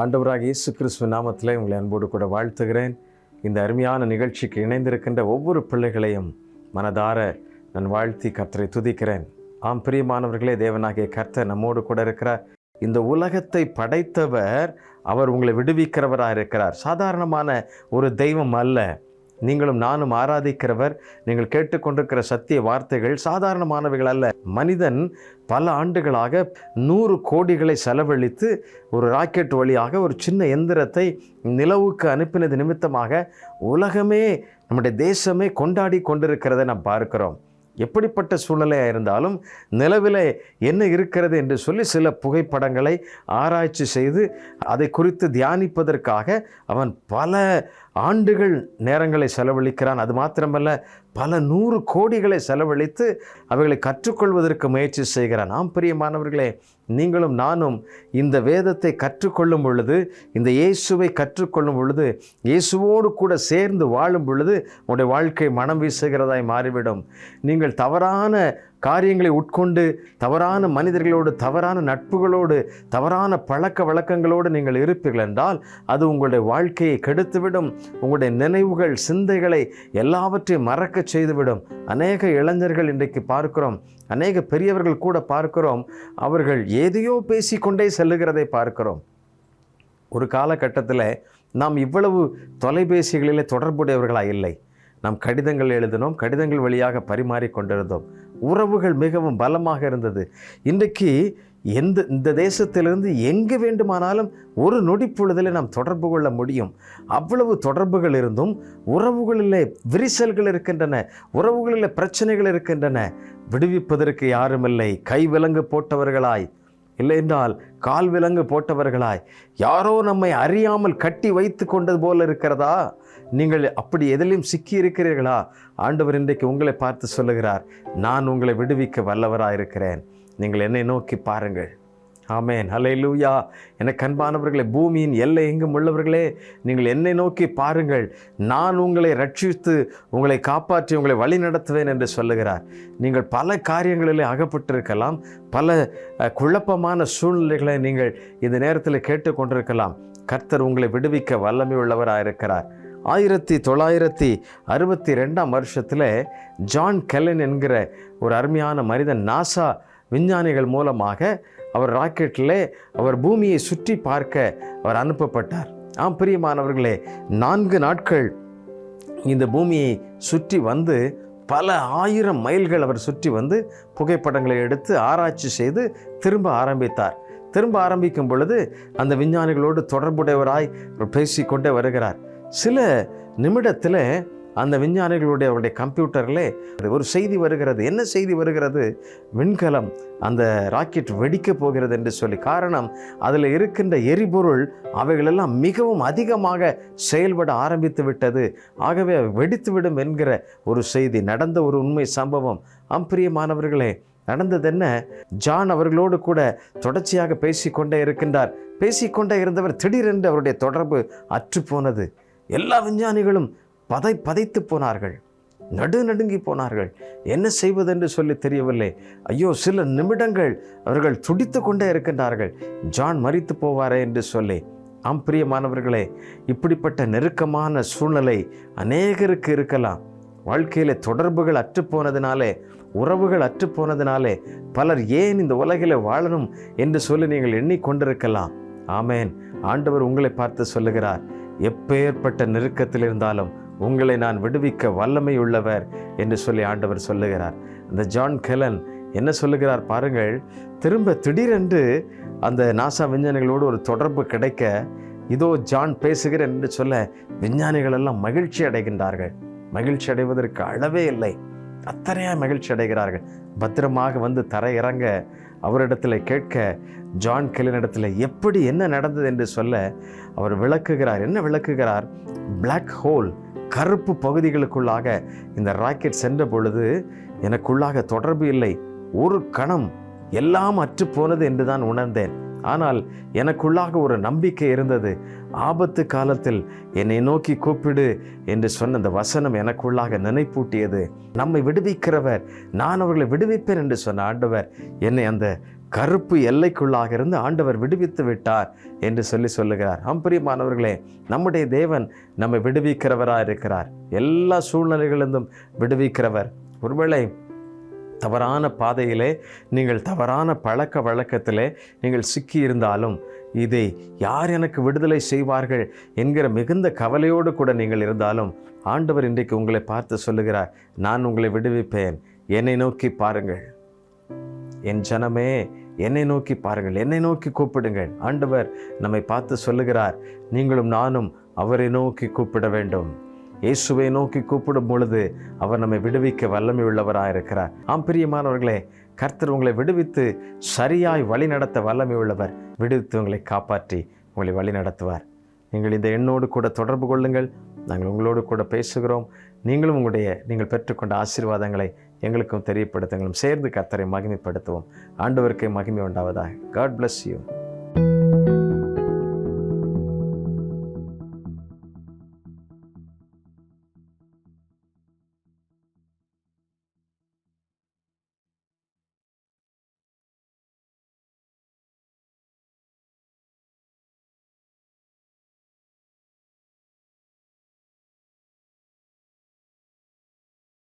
ஆண்டவராக இயேசு கிறிஸ்துவ நாமத்திலே உங்களை அன்போடு கூட வாழ்த்துகிறேன். இந்த அருமையான நிகழ்ச்சிக்கு இணைந்திருக்கின்ற ஒவ்வொரு பிள்ளைகளையும் மனதார நான் வாழ்த்தி கர்த்தரை துதிக்கிறேன். ஆம் பிரியமானவர்களே தேவனாகிய கர்த்தர் நம்மோடு கூட இருக்கிறார். இந்த உலகத்தை படைத்தவர் அவர் உங்களை விடுவிக்கிறவராக இருக்கிறார் சாதாரணமான ஒரு தெய்வம் அல்ல. நீங்களும் நானும் ஆராதிக்கிறவர் நீங்கள் கேட்டுக்கொண்டிருக்கிற சத்திய வார்த்தைகள் சாதாரணமானவைகள் அல்ல. மனிதன் பல ஆண்டுகளாக நூறு கோடிகளை செலவழித்து ஒரு ராக்கெட் வழியாக ஒரு சின்ன எந்திரத்தை நிலவுக்கு அனுப்பினது நிமித்தமாக உலகமே நம்முடைய தேசமே கொண்டாடி கொண்டிருக்கிறதை நாம் பார்க்கிறோம். எப்படிப்பட்ட சூழ்நிலையாக இருந்தாலும் நிலவில் என்ன இருக்கிறது என்று சொல்லி சில புகைப்படங்களை ஆராய்ச்சி செய்து அதை குறித்து தியானிப்பதற்காக அவன் பல ஆண்டுகள் நேரங்களை செலவழிக்கிறான். அது மாத்திரமல்ல பல நூறு கோடிகளை செலவழித்து அவைகளை கற்றுக்கொள்வதற்கு முயற்சி செய்கிற நாம் பிரியமானவர்களே நீங்களும் நானும் இந்த வேதத்தை கற்றுக்கொள்ளும் பொழுது இந்த இயேசுவை கற்றுக்கொள்ளும் பொழுது இயேசுவோடு கூட சேர்ந்து வாழும் பொழுது உங்களுடைய வாழ்க்கை மனம் வீசுகிறதாய் மாறிவிடும். நீங்கள் தவறான காரியங்களை உட்கொண்டு தவறான மனிதர்களோடு தவறான நட்புகளோடு தவறான பழக்க வழக்கங்களோடு நீங்கள் இருப்பீர்கள் என்றால் அது உங்களுடைய வாழ்க்கையை கெடுத்துவிடும். உங்களுடைய நினைவுகள் சிந்தைகளை எல்லாவற்றையும் மறக்கச் செய்துவிடும். அநேக இளைஞர்கள் இன்றைக்கு பார்க்கிறோம். அநேக பெரியவர்கள் கூட பார்க்கிறோம். அவர்கள் ஏதையோ பேசிக்கொண்டே செல்லுகிறதை பார்க்கிறோம். ஒரு காலகட்டத்தில் நாம் இவ்வளவு தொலைபேசிகளிலே தொடர்புடையவர்களாக இல்லை. நாம் கடிதங்கள் எழுதினோம் கடிதங்கள் வழியாக பரிமாறி கொண்டிருந்தோம் உறவுகள் மிகவும் பலமாக இருந்தது. இன்றைக்கு எந்த இந்த தேசத்திலிருந்து எங்கே வேண்டுமானாலும் ஒரு நொடி பொழுதில் நாம் தொடர்பு கொள்ள முடியும். அவ்வளவு தொடர்புகள் இருந்தும் உறவுகளில் விரிசல்கள் இருக்கின்றன உறவுகளில் பிரச்சனைகள் இருக்கின்றன. விடுவிப்பதற்கு யாருமில்லை கை விலங்கு போட்டவர்களாய். இல்லை என்றால் கால் விலங்கு போட்டவர்களாய். யாரோ நம்மை அறியாமல் கட்டி வைத்து கொண்டது போல இருக்கிறதா? நீங்கள் அப்படி எதிலையும் சிக்கி இருக்கிறீர்களா ஆண்டவர் இன்றைக்கு உங்களை பார்த்து சொல்லுகிறார் நான் உங்களை விடுவிக்க வல்லவராக இருக்கிறேன் நீங்கள் என்னை நோக்கி பாருங்கள். ஆமேன். ஹலே லூயா எனக்கு அன்பானவர்களே பூமியின் எல்லை எங்கும் உள்ளவர்களே நீங்கள் என்னை நோக்கி பாருங்கள். நான் உங்களை ரட்சித்து உங்களை காப்பாற்றி உங்களை வழி நடத்துவேன் என்று சொல்லுகிறார். நீங்கள் பல காரியங்களிலே அகப்பட்டிருக்கலாம். பல குழப்பமான சூழ்நிலைகளை நீங்கள் இந்த நேரத்தில் கேட்டுக்கொண்டிருக்கலாம். கர்த்தர் உங்களை விடுவிக்க வல்லமை உள்ளவராக இருக்கிறார். ஆயிரத்தி தொள்ளாயிரத்தி அறுபத்தி ரெண்டாம் வருஷத்தில் ஜான் கெல்லன் என்கிற ஒரு அருமையான மனிதன் நாசா விஞ்ஞானிகள் மூலமாக அவர் ராக்கெட்டில் அவர் பூமியை சுற்றி பார்க்க அவர் அனுப்பப்பட்டார். ஆம் பிரியமானவர்களே நான்கு நாட்கள் இந்த பூமியை சுற்றி வந்து பல ஆயிரம் மைல்கள் அவர் சுற்றி வந்து புகைப்படங்களை எடுத்து ஆராய்ச்சி செய்து திரும்ப ஆரம்பித்தார். திரும்ப ஆரம்பிக்கும் பொழுது அந்த விஞ்ஞானிகளோடு தொடர்புடையவராய் அவர் பேசிக்கொண்டே வருகிறார். சில நிமிடத்தில் அந்த விஞ்ஞானிகளுடைய அவருடைய கம்ப்யூட்டரில் ஒரு செய்தி வருகிறது. என்ன செய்தி வருகிறது? விண்கலம் அந்த ராக்கெட் வெடிக்கப் போகிறது என்று சொல்லி. காரணம் அதில் இருக்கின்ற எரிபொருள் அவைகளெல்லாம் மிகவும் அதிகமாக செயல்பட ஆரம்பித்து விட்டது. ஆகவே வெடித்துவிடும் என்கிற ஒரு செய்தி நடந்த ஒரு உண்மை சம்பவம். அம்பிரியமானவர்களே நடந்தது என்ன ஜான் அவர்களோடு கூட தொடர்ச்சியாக பேசிக்கொண்டே இருக்கின்றார். பேசிக்கொண்டே இருந்தவர் திடீரென்று அவருடைய தொடர்பு அற்றுப்போனது. எல்லா விஞ்ஞானிகளும் பதை பதைத்து போனார்கள். நடு நடுங்கி போனார்கள். என்ன செய்வதென்று சொல்லி தெரியவில்லை. ஐயோ சில நிமிடங்கள் அவர்கள் துடித்து கொண்டே இருக்கின்றார்கள். ஜான் மறித்து போவாரே என்று சொல்லி. ஆம் பிரியமானவர்களே இப்படிப்பட்ட நெருக்கமான சூழ்நிலை அநேகருக்கு இருக்கலாம். வாழ்க்கையில் தொடர்புகள் அற்றுப்போனதினாலே உறவுகள் அற்றுப்போனதினாலே பலர் ஏன் இந்த உலகில் வாழணும் என்று சொல்லி நீங்கள் எண்ணிக்கொண்டிருக்கலாம். ஆமேன். ஆண்டவர் உங்களை பார்த்து சொல்லுகிறார். எப்பேற்பட்ட நெருக்கத்தில் இருந்தாலும் உங்களை நான் விடுவிக்க வல்லமை உள்ளவர் என்று சொல்லி ஆண்டவர் சொல்லுகிறார். அந்த ஜான் கெலன் என்ன சொல்லுகிறார் பாருங்கள் திரும்ப திடீரென்று அந்த நாசா விஞ்ஞானிகளோடு ஒரு தொடர்பு கிடைக்க இதோ ஜான் பேசுகிறேன் என்று சொல்ல விஞ்ஞானிகள் எல்லாம் மகிழ்ச்சி அடைகின்றார்கள். மகிழ்ச்சி அடைவதற்கு அளவே இல்லை. அத்தனையாக மகிழ்ச்சி அடைகிறார்கள். பத்திரமாக வந்து தரையிறங்க அவரிடத்தில் கேட்க ஜான் கெலினிடத்தில் எப்படி என்ன நடந்தது என்று சொல்ல அவர் விளக்குகிறார். என்ன விளக்குகிறார்? பிளாக் ஹோல் கருப்பு பகுதிகளுக்குள்ளாக இந்த ராக்கெட் சென்ற பொழுது எனக்குள்ளாக தொடர்பு இல்லை. ஒரு கணம் எல்லாம் அற்று போனது என்று தான் உணர்ந்தேன். ஆனால் எனக்குள்ளாக ஒரு நம்பிக்கை இருந்தது. ஆபத்து காலத்தில் என்னை நோக்கி கூப்பிடு என்று சொன்ன அந்த வசனம் எனக்குள்ளாக நினைப்பூட்டியது. நம்மை விடுவிக்கிறவர் நான் அவர்களை விடுவிப்பேன் என்று சொன்ன ஆண்டவர் என்னை அந்த கருப்பு எல்லைக்குள்ளாக இருந்து ஆண்டவர் விடுவித்து விட்டார் என்று சொல்லி சொல்லுகிறார். அம்பிரியமானவர்களே நம்முடைய தேவன் நம்மை விடுவிக்கிறவராக இருக்கிறார். எல்லா சூழ்நிலைகளிலிருந்தும் விடுவிக்கிறவர். ஒருவேளை தவறான பாதையிலே நீங்கள் தவறான பழக்க வழக்கத்திலே நீங்கள் சிக்கி இருந்தாலும் இதை யார் எனக்கு விடுதலை செய்வார்கள் என்கிற மிகுந்த கவலையோடு கூட நீங்கள் இருந்தாலும் ஆண்டவர் இன்றைக்கு உங்களை பார்த்து சொல்லுகிறார் நான் உங்களை விடுவிப்பேன். என்னை நோக்கி பாருங்கள். என் ஜனமே என்னை நோக்கி பாருங்கள் என்னை நோக்கி கூப்பிடுங்கள். ஆண்டவர் நம்மை பார்த்து சொல்லுகிறார் நீங்களும் நானும் அவரை நோக்கி கூப்பிட வேண்டும். இயேசுவை நோக்கி கூப்பிடும் பொழுது அவர் நம்மை விடுவிக்க வல்லமை உள்ளவராக இருக்கிறார். ஆம் பிரியமானவர்களே கர்த்தர் உங்களை விடுவித்து சரியாய் வழி நடத்த வல்லமை உள்ளவர் விடுவித்து உங்களை காப்பாற்றி உங்களை வழி நடத்துவார். நீங்கள் இந்த எண்ணோடு கூட தொடர்பு கொள்ளுங்கள். நாங்கள் உங்களோடு கூட பேசுகிறோம். நீங்களும் உங்களுடைய நீங்கள் பெற்றுக்கொண்ட ஆசீர்வாதங்களை எங்களுக்கும் தெரியப்படுத்துங்களும். சேர்ந்து கத்தரை மகிமைப்படுத்துவோம். ஆண்டவருக்கு மகிமை உண்டாவதாக. God bless you